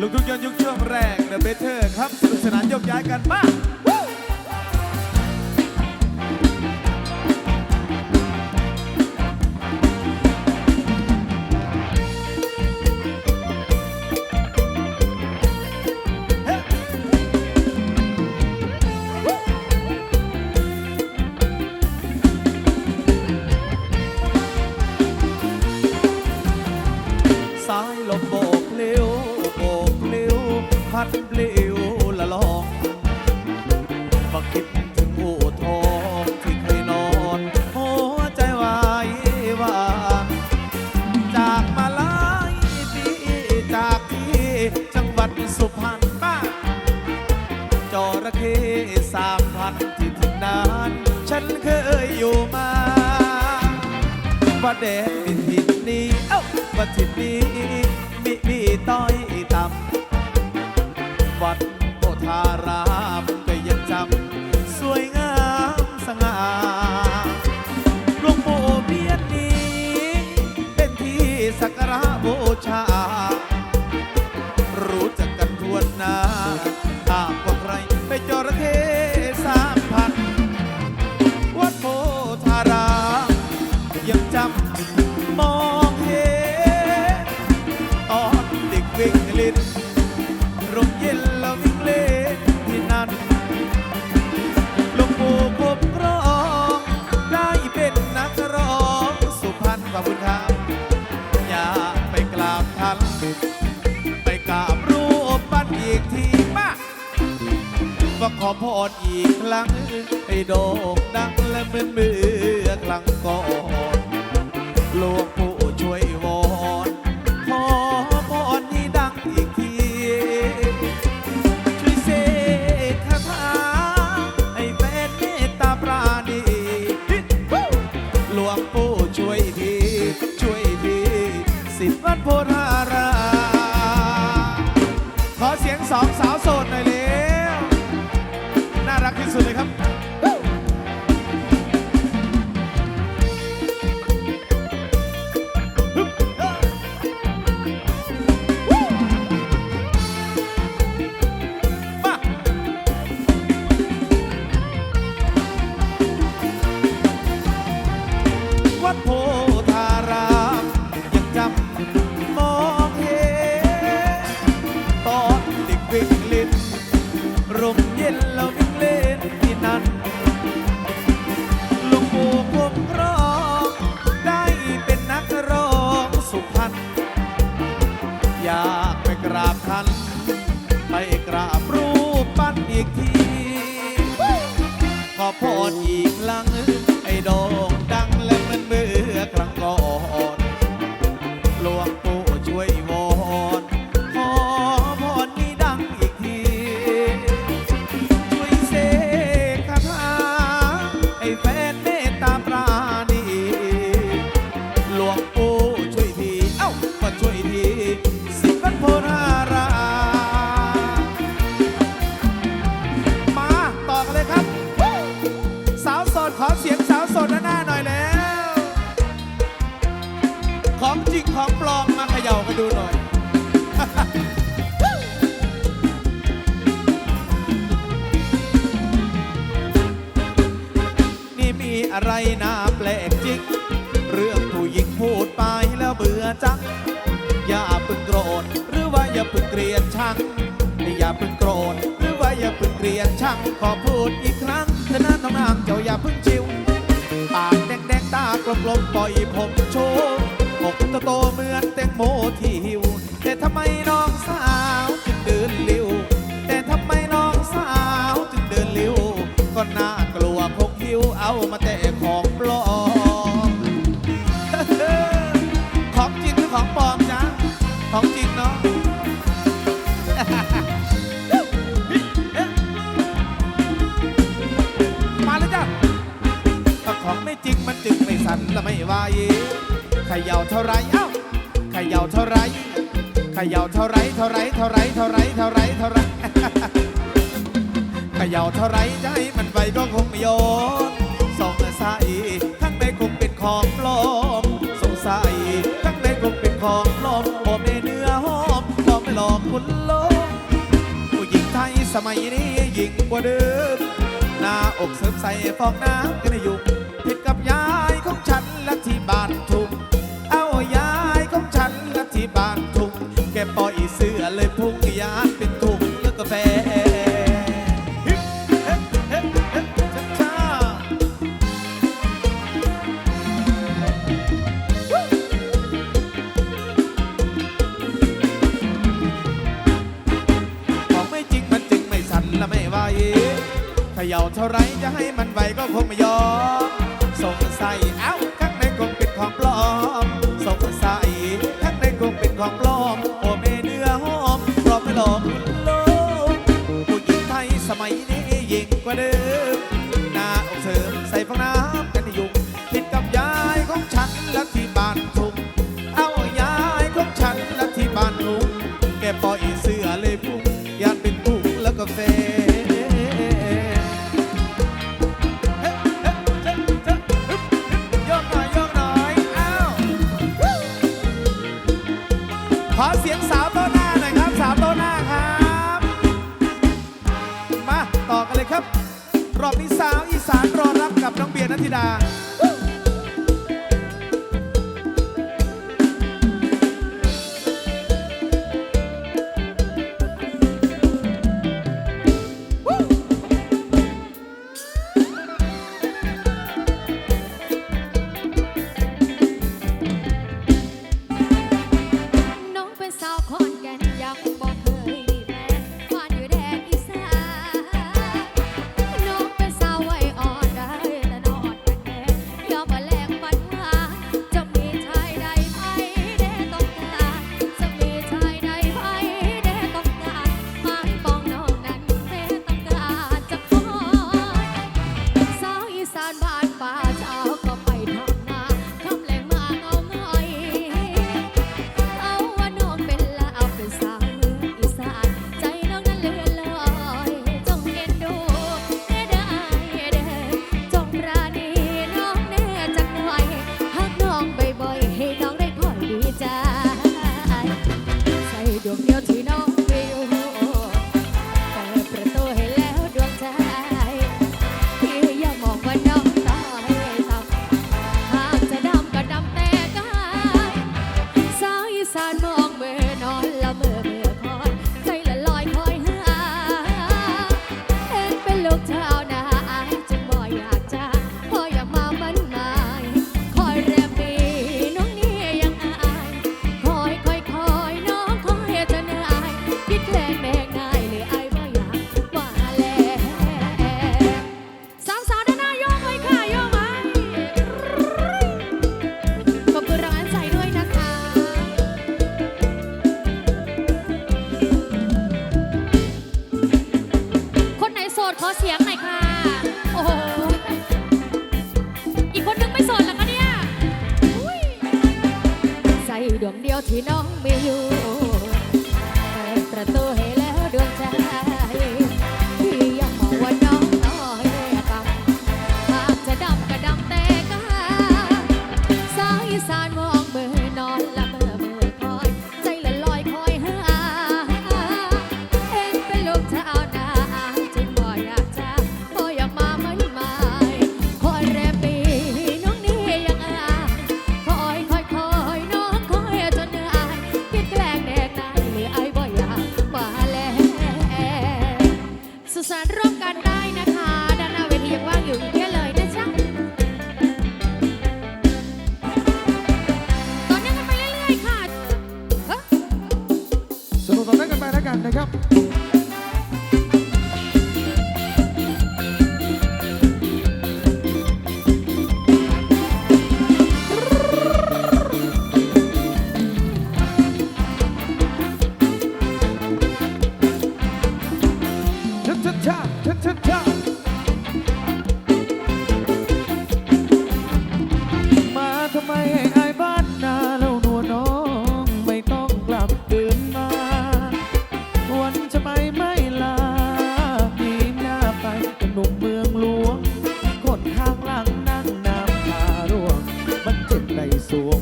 ลุกทุกยนยุกเชื่อมแรงเดอะเบเทอร์ครับสนุกสนานโยกย้ายกันมาก แดนบินทินนี้ เอ้าบัดทินนี้ ขอบคุณครับ อย่าไปกราบท่านไปกราบรูปปั้นอีกทีป้าว่าขอพรอีกครั้งให้โด่งดังและเหมือนเมื่อครั้งก่อนลวง สิบวัดโพธาราม มาดูหน่อย นี่มีอะไรน่าแปลกจิกเรื่องผู้หญิงพูดไปแล้วเบื่อจัง อย่าพึ่งโกรธ หรือว่าอย่าพึ่งเกลียดชัง อย่าพึ่งโกรธ หรือว่าอย่าพึ่งเกลียดชัง ขอพูดอีกครั้งเธอหน้าน้องนางเจ้าอย่าพึ่งชิว ปากแดงๆตากลมๆปล่อยผมโชว์ อกจะโตเหมือนแตงโมที่หิว แต่ทำไมน้องสาวจึงเดินเลี้วแต่ทำไมน้องสาวจึงเดินเลี้วก็น่ากลัวพกหิวเอามาแต่ มบ่มีเนื้อหอมบ่ม่หลอกคุณลมผู้หญิงไทยสมัยนี้ยิงกว่าเดิมหน้าอกเสริมใส่ฟองน้ำกันอยู่ผิดกับยายของฉันและที่บ้านทุ่งเอายายของฉันและที่บ้านทุ่งแกปล่อยเสื้อเลยพุ่งยาน ละไม่ไหวเขย่าเท่าไรจะให้มันไหวก็คงไม่ยอมสงสัยเอ้าข้างในคงเป็นของปลอมสงสัยข้างในคงเป็นของปลอม โอเมเนื้อหอมเพราะไม่หลอกลวงผู้หญิงไทยสมัยนี้ยิ่งกว่าเดิม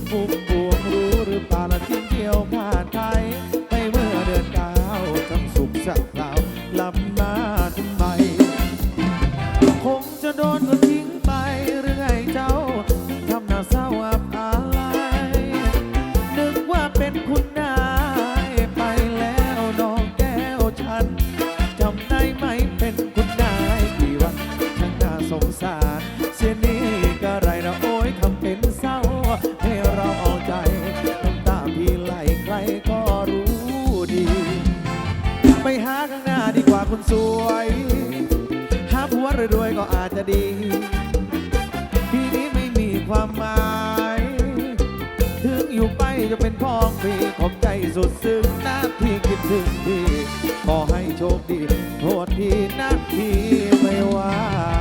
boop, boop. สวยหาผัวรวยก็อาจจะดีปีนี้ไม่มีความหมาย ถึงอยู่ไปจะเป็นพ้องพี่ขอบใจสุดซึ้งนะพี่คิดถึงพี่ขอให้โชคดี โทษทีนะพี่ไม่ว่า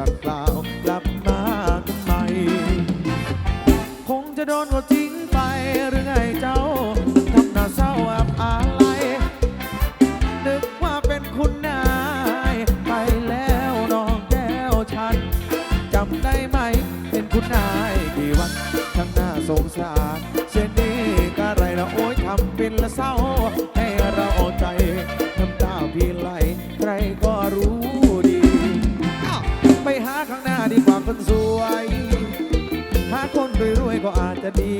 a cloud. ก็อาจจะดี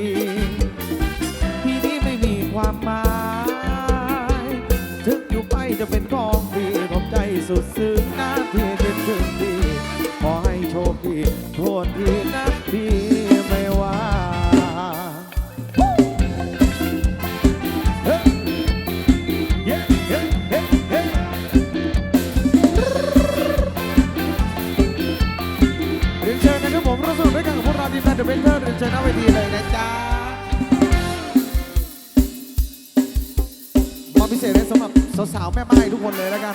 เชิญน้าไปดีเลยนะจ๊ะคอาพิเศษไว้สำหรับสาวๆแม่ไม้ทุกคนเลยแล้วกัน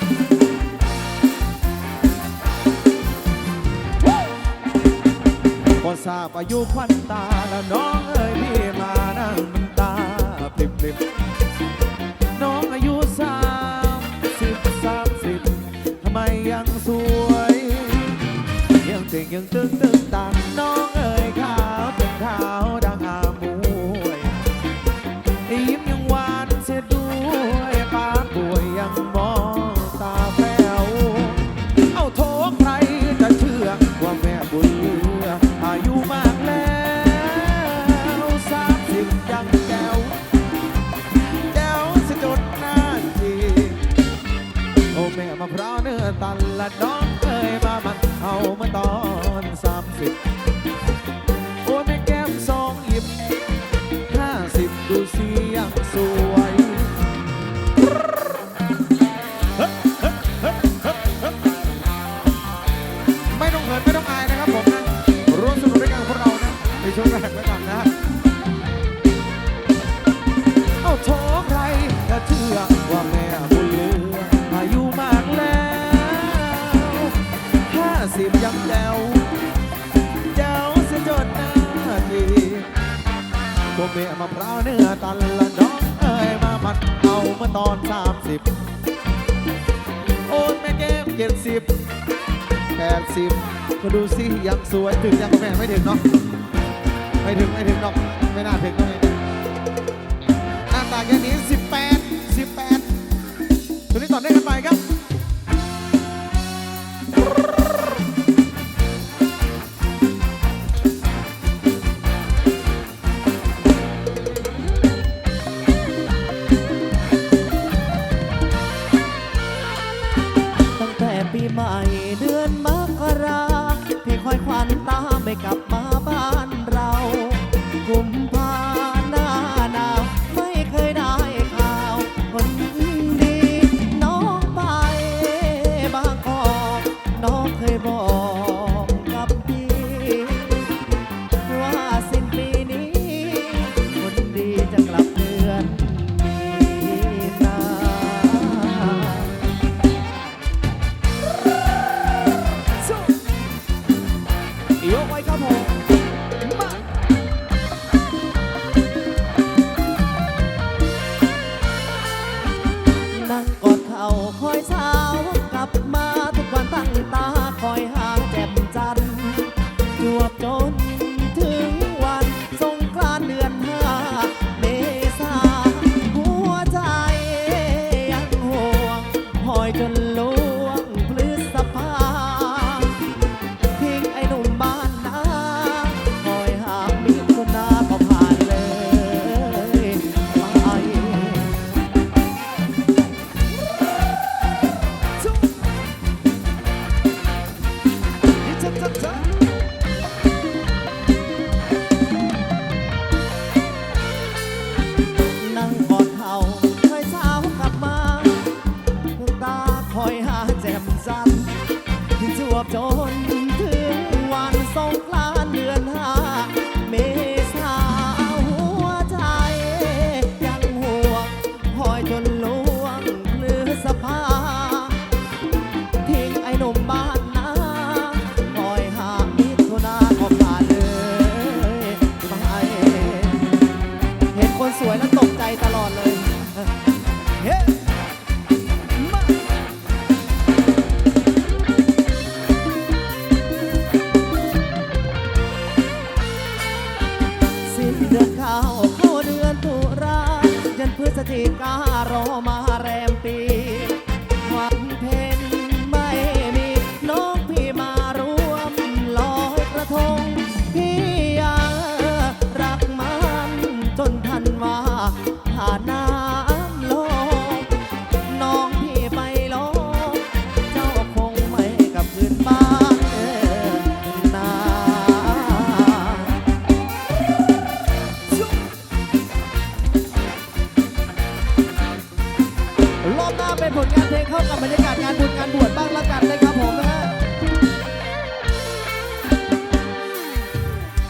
พอทราบอายุควันตาแล้วน้องเอ๋ยพี่มานั่งน้ำตาพริบๆ แรงไว้ก่อนนะเอาโทรใครจะเชื่อว่าแม่บุญลืออายุมากแล้วห้าสิบยังแจ๋วแจ๋วสียจนหน้าทีพวกแม่มะพร้าวเนื้อตันละน้องเอ้ยมาพัดเอาเมื่อตอนสามสิบโอนแม่แก้มเจ็ดสิบแปดสิบก็ดูสิยังสวยถึงยังแม่ไม่ถึงเนาะ ไม่ถึงไม่ถึงหรอกไม่น่าถึงตรงนี้หน้าตาแค่นี้ 18 18ตัวนี้ต่อเนื่องกันไปครับ